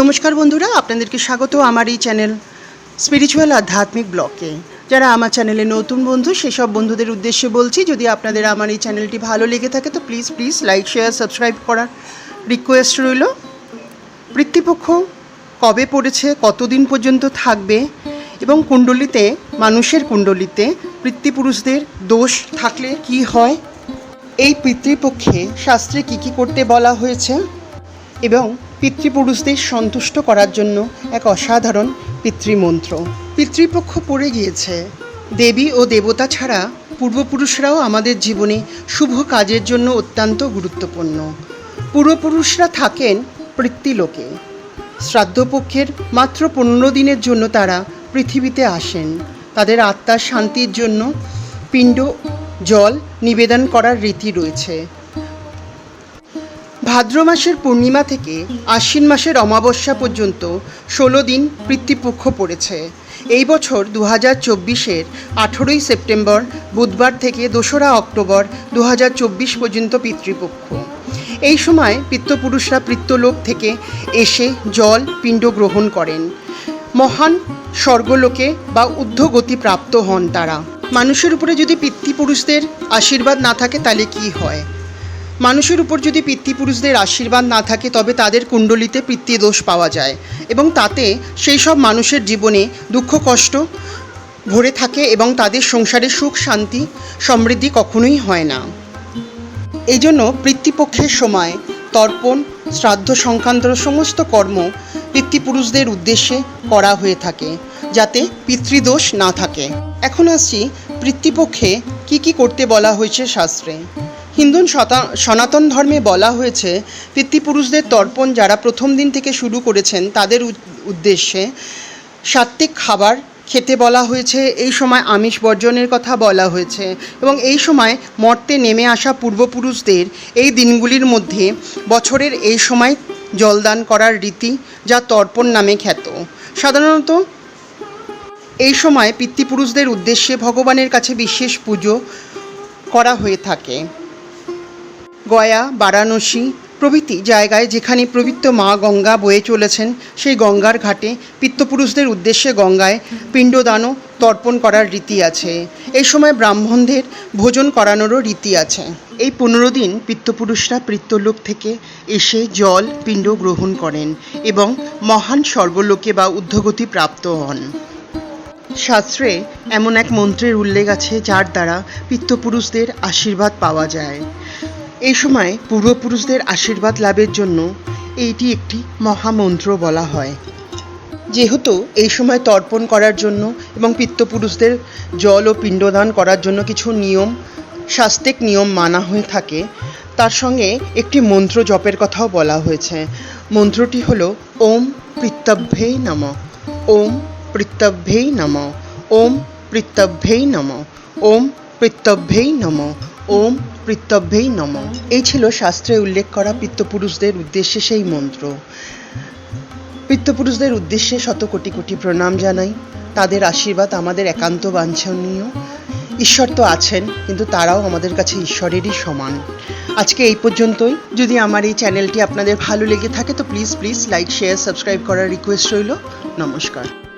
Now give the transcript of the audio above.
নমস্কার বন্ধুরা, আপনাদেরকে স্বাগত আমার এই চ্যানেল স্পিরিচুয়াল আধ্যাত্মিক ব্লকে যারা আমার চ্যানেলে নতুন বন্ধু, সেসব বন্ধুদের উদ্দেশ্যে বলছি, যদি আপনাদের আমার এই চ্যানেলটি ভালো লেগে থাকে, তো please please like share subscribe করার রিকোয়েস্ট রইল। বৃত্তিপক্ষ কবে পড়েছে, কতদিন পর্যন্ত থাকবে এবং কুণ্ডলিতে, মানুষের কুণ্ডলিতে পিতৃপুরুষদের দোষ থাকলে কি হয়? এই পিতৃপক্ষে শাস্ত্রে কি কি করতে বলা হয়েছে? এবং পিতৃপুরুষদের সন্তুষ্ট করার জন্য এক অসাধারণ পিতৃমন্ত্র। পিতৃপক্ষ পড়ে গিয়েছে, দেবী ও দেবতা ছাড়া পূর্বপুরুষরাও আমাদের জীবনে শুভ কাজের জন্য অত্যন্ত গুরুত্বপূর্ণ। পূর্বপুরুষরা থাকেন পৃথ্বীলোকে শ্রাদ্ধপক্ষের মাত্র পনেরো দিনের জন্য তারা পৃথিবীতে আসেন। তাদের আত্মার শান্তির জন্য পিণ্ড, জল নিবেদন করার রীতি রয়েছে। ভাদ্র মাসের পূর্ণিমা থেকে আশ্বিন মাসের অমাবস্যা পর্যন্ত ষোলো দিন পিতৃপক্ষ পড়েছে। এই বছর দু হাজার চব্বিশের আঠেরোই সেপ্টেম্বর বুধবার থেকে দোসরা অক্টোবর দু হাজার চব্বিশ পর্যন্ত পিতৃপক্ষ। এই সময় পিত্তপুরুষরা পিত্তলোক থেকে এসে জল, পিণ্ড গ্রহণ করেন। মহান স্বর্গলোকে বা ঊর্ধ্বগতি প্রাপ্ত হন তারা। মানুষের উপরে যদি পিতৃপুরুষদের আশীর্বাদ না থাকে, তাহলে কি হয়? মানুষের উপর যদি পিতৃপুরুষদের আশীর্বাদ না থাকে, তবে তাদের কুণ্ডলিতে পিতৃদোষ পাওয়া যায় এবং তাতে সেই সব মানুষের জীবনে দুঃখ, কষ্ট ভরে থাকে এবং তাদের সংসারে সুখ, শান্তি, সমৃদ্ধি কখনোই হয় না। এই জন্য পিতৃপক্ষের সময় তর্পণ, শ্রাদ্ধ সংক্রান্ত সমস্ত কর্ম পিতৃপুরুষদের উদ্দেশ্যে করা হয়ে থাকে, যাতে পিতৃদোষ না থাকে। এখন আসছি পিতৃপক্ষে কি কি করতে বলা হয়েছে শাস্ত্রে। হিন্দু সনাতন ধর্মে বলা হয়েছে, পিতৃপুরুষদের তর্পণ যারা প্রথম দিন থেকে শুরু করেছেন তাদের উদ্দেশ্যে সাত্ত্বিক খাবার খেতে বলা হয়েছে, এই সময় আমিষ বর্জনের কথা বলা হয়েছে এবং এই সময় মর্তে নেমে আসা পূর্বপুরুষদের এই দিনগুলির মধ্যে বছরের এই সময় জলদান করার রীতি যা তর্পণ নামে খ্যাত। সাধারণত এই সময় পিতৃপুরুষদের উদ্দেশ্যে ভগবানের কাছে বিশেষ পুজো করা হয়ে থাকে। গয়া, বারাণসী প্রভৃতি জায়গায় যেখানে পবিত্র মা গঙ্গা বয়ে চলেছেন, সেই গঙ্গার ঘাটে পিত্তপুরুষদের উদ্দেশ্যে গঙ্গায় পিণ্ডদানও তর্পণ করার রীতি আছে। এই সময় ব্রাহ্মণদের ভোজন করানোরও রীতি আছে। এই পনেরো দিন পিত্তপুরুষরা পিত্তলোক থেকে এসে জল, পিণ্ড গ্রহণ করেন এবং মহান স্বর্গলোকে বা ঊর্ধ্বগতি প্রাপ্ত হন। শাস্ত্রে এমন এক মন্ত্রের উল্লেখ আছে যার দ্বারা পিত্তপুরুষদের আশীর্বাদ পাওয়া যায়। এই সময় পূর্বপুরুষদের আশীর্বাদ লাভের জন্য এইটি একটি মহামন্ত্র বলা হয়। যেহেতু এই সময় তর্পণ করার জন্য এবং পিত্তপুরুষদের জল ও পিণ্ডদান করার জন্য কিছু নিয়ম, শাস্তিক নিয়ম মানা হয়ে থাকে, তার সঙ্গে একটি মন্ত্র জপের কথাও বলা হয়েছে। মন্ত্রটি হল ওম পিত্তভ্যেই নম। ওম পৃত্তভ্যেই নম। ওম পৃত্তভ্যেই নম। ওম পৃত্তভ্যেই নম। ওম পৃত্তভ্যেই নম। এই ছিল শাস্ত্রে উল্লেখ করা পিত্তপুরুষদের উদ্দেশ্যে সেই মন্ত্র। পিত্তপুরুষদের উদ্দেশ্যে শত কোটি কোটি প্রণাম জানাই। তাদের আশীর্বাদ আমাদের একান্ত বাঞ্ছনীয়। ঈশ্বর তো আছেন, কিন্তু তারাও আমাদের কাছে ঈশ্বরেরই সমান। আজকে এই পর্যন্তই। যদি আমার এই চ্যানেলটি আপনাদের ভালো লেগে থাকে, তো please please like share subscribe করার রিকোয়েস্ট রইল। নমস্কার।